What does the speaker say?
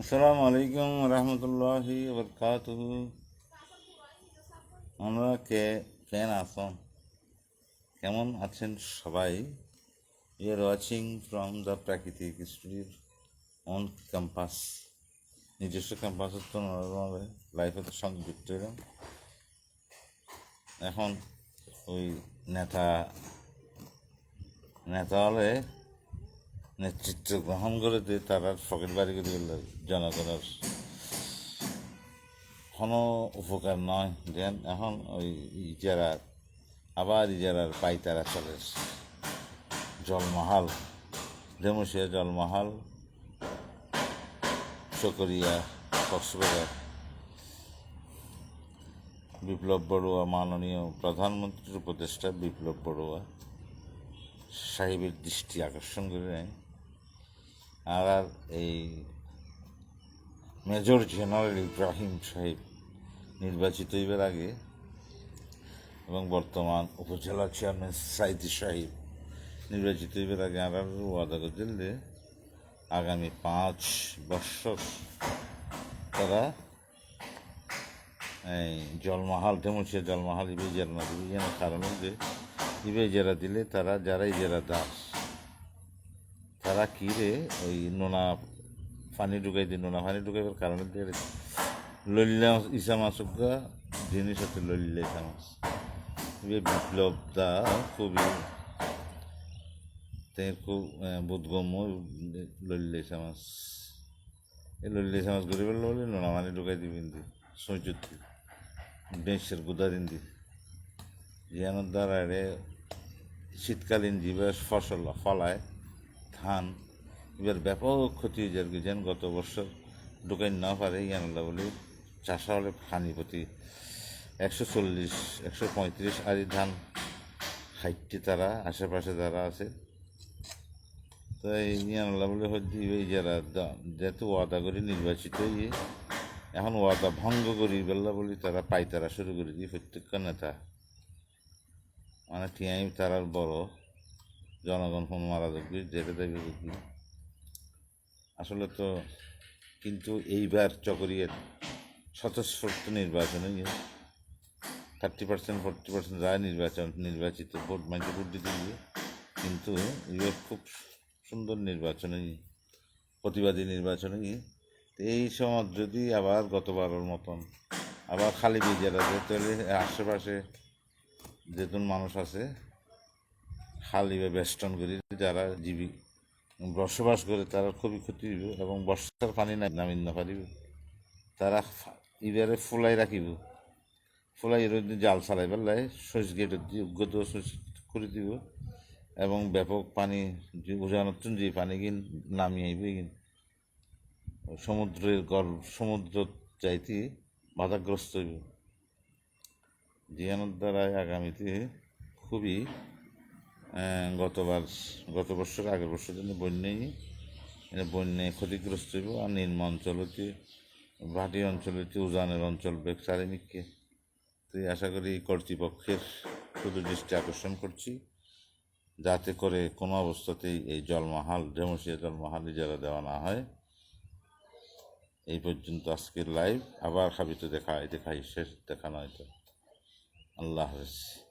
আসসালামু আলাইকুম রহমতুল্লাহি বরকাত আমরা কে, কেন আসন কেমন আছেন সবাই? You are watching from the প্রাকৃতিক স্টুডিওর অন ক্যাম্পাস নিজস্ব ক্যাম্পাসের তো আমাদের লাইফে তো সঙ্গে যুক্ত এলাম। এখন ওই নেতা নেতা হলে নেতৃত্ব গ্রহণ করে দিয়ে তারা ফকেট বাড়ি করে দিল জনগণের কোনো উপকার নয়। দেন এখন ওই ইজারা, আবার ইজারার পাইতারা চলে। জলমহাল ডেমুসিয়া জলমহাল, চকরিয়া, কক্সবাজার। বিপ্লব বড়ুয়া, মাননীয় প্রধানমন্ত্রীর উপদেষ্টা বিপ্লব বড়ুয়া, সাহেবের দৃষ্টি আকর্ষণ করে নেয়। আর এই মেজর জেনারেল ইব্রাহিম সাহেব নির্বাচিত হইবার আগে এবং বর্তমান উপজেলা চেয়ারম্যান সাইদি সাহেব নির্বাচিত হইবার আগে আর ওয়াদা যে আগামী পাঁচ বৎসর তারা এই জলমহাল টেমুচিয়া জলমহাল ইবে যে ইবে জেরা দিলে তারা যারাই জেরা দাস তারা কি রে? ওই নোনা পানি ঢুকাই দিয়ে, নোনা পানি ঢুকাইবার কারণে দিয়ে লল্লা ইসা মাসুকা জিনিস হচ্ছে লল্লা ইসা মাছ ইবে বিপ্লব দা খুবই খুব বোধগম্য লল্লা ইসা মাছ এই লল্লা ইসা মাছ বেড়লে বলে নোনা পানি ঢুকাই দিবি দি বেঁচের গুদারিন দি। জিয়ানোর দ্বারা শীতকালীন জীবে ফসল ফলায়। ধান। এবার ব্যাপক ক্ষতি হয়ে যায় যেন গত বছর ঢুকাই না পারে ইয়ানলা বলে, চাষা হলে খানি প্রতি একশো চল্লিশ, একশো পঁয়ত্রিশ আরি ধান খাইতে তারা, আশেপাশে যারা আছে। তো এই ইয়ানলা বলে হচ্ছে এই যারা যেহেতু ওয়াদা করে নির্বাচিত হয়ে, এখন ওয়াদা ভঙ্গ করি বেল্লা বলি, তারা পাইতারা শুরু করে দিয়ে প্রত্যেকটা নেতা। মানে টিআই তারার বড়। জনগণ ফোন মারা দেখবি যেতে দেবে দেখবি। আসলে তো কিন্তু এইবার চকরিয়ে স্বতঃস্ফূর্ত নির্বাচনে থার্টি পার্সেন্ট ফোর্টি পার্সেন্ট যায় নির্বাচন, নির্বাচিত ভোট মাইকে ভোট দিতে গিয়ে কিন্তু এবার খুব সুন্দর নির্বাচনে প্রতিবাদী নির্বাচনে এই সময় যদি আবার গতবারের মতন আবার খালি বিজেরা যে তাহলে আশেপাশে যেতুন মানুষ আছে খালি বা বেষ্টন করি, যারা জীবী বসবাস করে তারা খুবই ক্ষতি হইব এবং বর্ষার পানি নামিন না পারিব। তারা ইবারে ফুলাই রাখিব। ফুলাই রোদ জাল চালাই পেলাই সুইচ দিয়ে উগ্রত সুইচ করে দিব এবং ব্যাপক পানি যে উজানতন যে পানি কিন নামি আইব কিন সমুদ্রের গর্ভ সমুদ্র চাইতে বাধাগ্রস্ত হইব। জিয়ানোর দ্বারাই আগামীতে খুবই গতবার, গত বছর, আগের বছর জন্য বন্যায় এনে বন্যায় ক্ষতিগ্রস্ত হইব। আর নিম্ন অঞ্চল হচ্ছে ভাটি অঞ্চল হচ্ছে উজানের অঞ্চল বেগ চারিমিককে। তো আশা করি কর্তৃপক্ষের শুধু দৃষ্টি আকর্ষণ করছি, যাতে করে কোনো অবস্থাতেই এই জলমহাল ডেমোসিয়া জলমহাল ইজারা দেওয়া না হয়। এই পর্যন্ত আজকের লাইভ আবার খাবি তো দেখা, দেখাই, শেষ দেখানো হয়তো আল্লাহ হাফিজ।